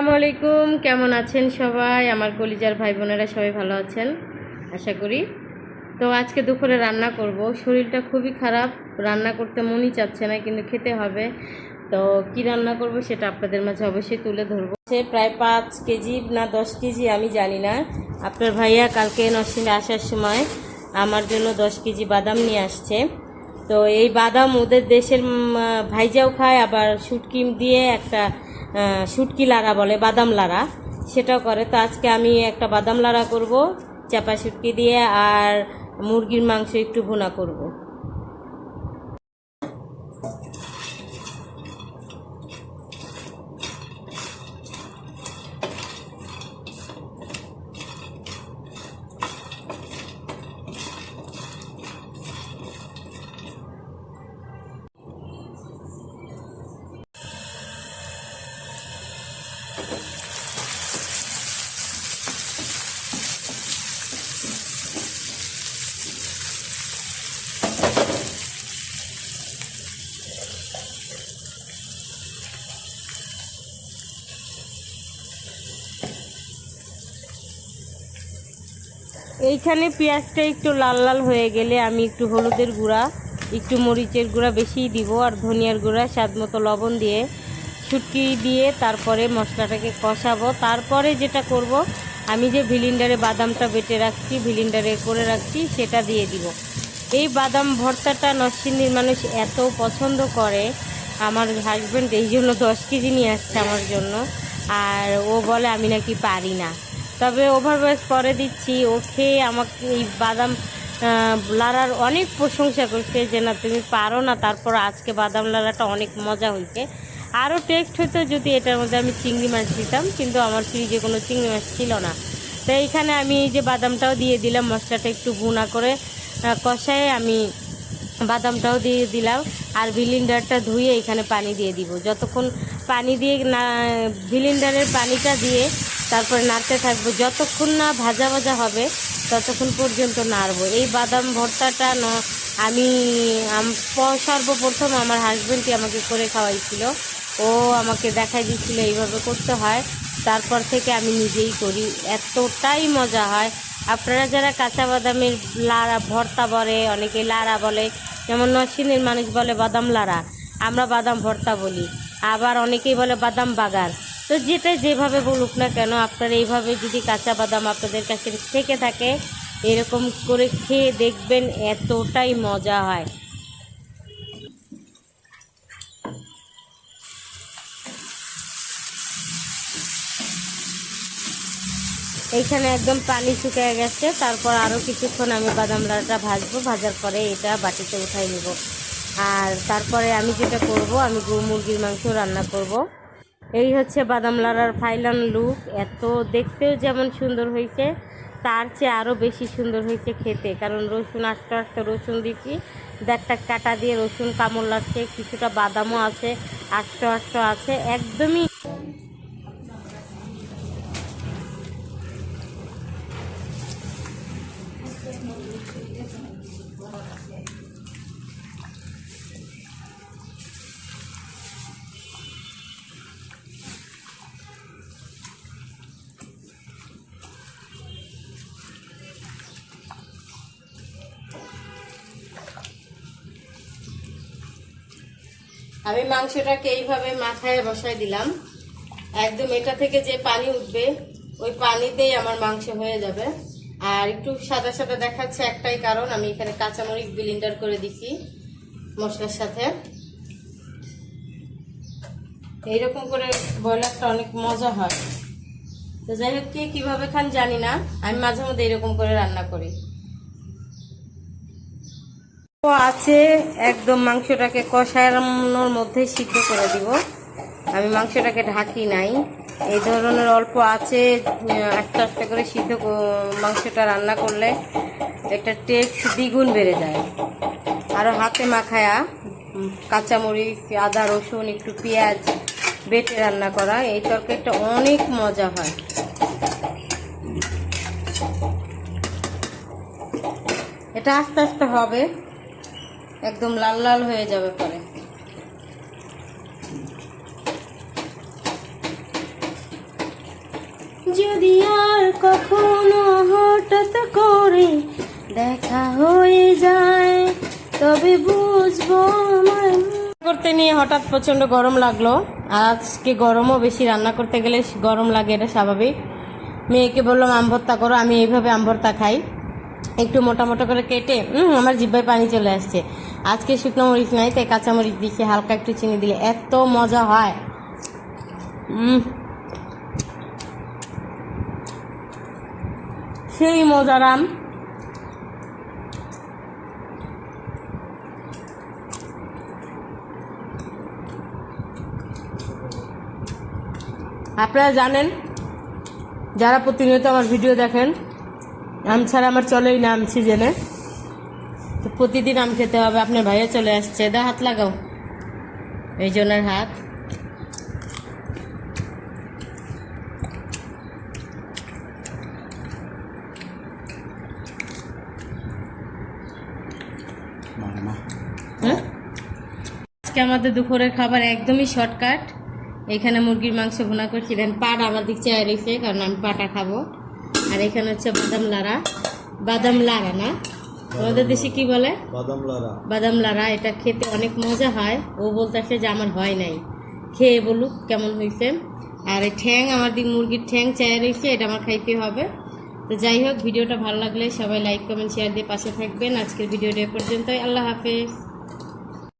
আসসালামু আলাইকুম, কেমন আছেন সবাই? আমার কলিজার ভাই বোনেরা সবাই ভালো আছেন? আশা করি। তো আজকে দুপুরে রান্না করব। শরীরটা খুবই খারাপ, রান্না করতে মনই চাচ্ছে না, কিন্তু খেতে হবে। তো কি রান্না করব সেটা আপনাদের মাঝে অবশ্যই তুলে ধরবো। সে প্রায় পাঁচ কেজি না দশ কেজি, আমি জানি না। আপনার ভাইয়া কালকে নরসিংহে আসার সময় আমার জন্য দশ কেজি বাদাম নিয়ে আসছে। তো এই বাদাম ওদের দেশের ভাইজাও খায়, আবার শুটকি দিয়ে একটা শুটকি লাড়া বলে, বাদাম লাড়া। সেটাও করে। তো আজকে আমি একটা বাদাম লাড়া করব, চাপা শুটকি দিয়ে, আর মুরগির মাংস একটু ভুনা করব। এইখানে পেঁয়াজটা একটু লাল লাল হয়ে গেলে আমি একটু হলুদের গুঁড়া, একটু মরিচের গুঁড়া বেশিই দিব আর ধনিয়ার গুঁড়া স্বাদ মতো লবণ দিয়ে। ছুটকি দিয়ে তারপরে মশলাটাকে কষাবো। তারপরে যেটা করব, আমি যে ভিলিন্ডারে বাদামটা বেটে রাখছি, ভিলিন্ডারে করে রাখছি, সেটা দিয়ে দিব। এই বাদাম ভর্তাটা নরসিংদীর মানুষ এত পছন্দ করে। আমার হাজব্যান্ড এই জন্য দশ কেজি নিয়ে আসছে আমার জন্য। আর ও বলে, আমি নাকি পারি না। তবে ওভারওয়েস করে দিচ্ছি। ও খেয়ে আমাকে এই বাদাম লাড়ার অনেক প্রশংসা করছে যে, না, তুমি পারো না। তারপর আজকে বাদাম লাড়াটা অনেক মজা হয়েছে। আরও টেস্ট হতো যদি এটার মধ্যে আমি চিংড়ি মাছ দিতাম, কিন্তু আমার ফ্রিজে কোনো চিংড়ি মাছ ছিল না। তো এইখানে আমি এই যে বাদামটাও দিয়ে দিলাম, মশলাটা একটু গুঁড়া করে কষায় আমি বাদামটাও দিয়ে দিলাম, আর ভিলিন্ডারটা ধুয়ে এখানে পানি দিয়ে দিব। যতক্ষণ পানি দিয়ে না ভিলিন্ডারের পানিটা দিয়ে তারপরে নাড়তে থাকব, যতক্ষণ না ভাজা ভাজা হবে, ততক্ষণ পর্যন্ত নাড়বো। এই বাদাম ভর্তাটা আমি সর্বপ্রথম আমার হাজব্যান্ডটি আমাকে করে খাওয়াইছিল। ও আমাকে দেখাই দিচ্ছিল এইভাবে করতে হয়। তারপর থেকে আমি নিজেই করি। এতটাই মজা হয়। আপনারা যারা কাঁচা বাদামের লাড়া, ভর্তা বলে, অনেকে লাড়া বলে, যেমন নরসিংহের মানুষ বলে বাদাম লাড়া, আমরা বাদাম, ভর্তা বলি। আবার অনেকেই বলে বাদাম বাগার। তো যেটা যেভাবে বলুক না কেন, আপনারা এইভাবে যদি কাঁচা বাদাম আপনাদের কাছে থেকে থাকে, এরকম করে খেয়ে দেখবেন এতটাই মজা হয়। এইখানে একদম পানি শুকিয়ে গেছে। তারপর আরও কিছুক্ষণ আমি বাদাম লাড়াটা ভাজবো। ভাজার পরে এটা বাটিতে উঠাই নিব। আর তারপরে আমি যেটা করব, আমি গরু মুরগির মাংস রান্না করব। এই হচ্ছে বাদাম লাড়ার ফাইলান লুক এত দেখতেও যেমন সুন্দর হয়েছে, তার চেয়ে আরও বেশি সুন্দর হয়েছে খেতে। কারণ রসুন আস্তে আস্তে রসুন দিচ্ছি একটা কাটা দিয়ে রসুন, কামড় লাগছে, কিছুটা বাদামও আছে, আস্ত আস্ত আছে। একদমই আমি মাংসটাকে এইভাবে মাথায় বসাই দিলাম। একদম এটা থেকে যে পানি উঠবে, ওই পানিতেই আমার মাংস হয়ে যাবে। আর একটু সাদা সাদা দেখাচ্ছে একটাই কারণ, আমি এখানে কাঁচামরিচ বিলিন্ডার করে দিচ্ছি মশলার সাথে। এইরকম করে ব্রয়লারটা অনেক মজা হয়। তো যাই হোক, কে কীভাবে খান জানি না, আমি মাঝে মধ্যে এরকম করে রান্না করি। আছে, একদম মাংসটাকে কষানোর মধ্যে সিদ্ধ করে দিব। আমি মাংসটাকে ঢাকি নাই। এই ধরনের অল্প আছে, আস্তে আস্তে করে সিদ্ধ মাংসটা রান্না করলে এটা টেস্ট দ্বিগুণ বেড়ে যায়। আরও হাতে মাখায়া কাঁচামরিচ, আদা, রসুন, একটু পেঁয়াজ বেটে রান্না করা। এই তরকারিটা অনেক মজা হয়। এটা আস্তে আস্তে হবে। একদম লাল লাল হয়ে যাবে পরে। যদি আর কখনো হঠাৎ করে দেখা হয়ে যায়, তবে বুঝব করতে নিয়ে হঠাৎ প্রচণ্ড গরম লাগল। আজকে গরমও বেশি, রান্না করতে গেলে গরম লাগে, এটা স্বাভাবিক। মেয়েকে বললাম, আম ভর্তা করো। আমি এইভাবে আম ভর্তা খাই। একটু মোটা মোটা করে কেটে আমার জিব্বায় পানি চলে আসছে আজকে শুকনো মরিচ নাই, তাই কাঁচা মরিচ দিয়েছি হালকা একটু চিনি দিলে এত মজা হয়। সেই মজার আম আপনারা জানেন, যারা প্রতিনিয়ত আমার ভিডিও দেখেন আম ছাড়া আমার চলেই না আম সিজনে। তো প্রতিদিন আম খেতে হবে। আপনার ভাইও চলে আসছে। দা হাত লাগাও। এই জনের হাত? আজকে আমাদের দুপুরের খাবার একদমই শর্টকাট। এখানে মুরগির মাংস ভুনা করছি দেন পাট আমার দিক চেয়ে রয়েছে কারণ আমি পাটা খাব। আর এখানে হচ্ছে বাদাম লাড়া। বাদাম লাড়া না? আমাদের দেশে কি বলে? বাদাম লারা বাদাম লাড়া এটা খেতে অনেক মজা হয়। ও বলতেছে যে আমার হয় নাই। খেয়ে বলুক কেমন হয়েছে। আর এই ঠ্যাং আমার দিক মুরগির ঠ্যাং চায় রয়েছে এটা আমার খাইতে হবে। তো যাই হোক ভিডিওটা ভালো লাগলে সবাই লাইক কমেন্ট শেয়ার দিয়ে পাশে থাকবেন। আজকের ভিডিওটা এ পর্যন্তই। আল্লাহ হাফেজ।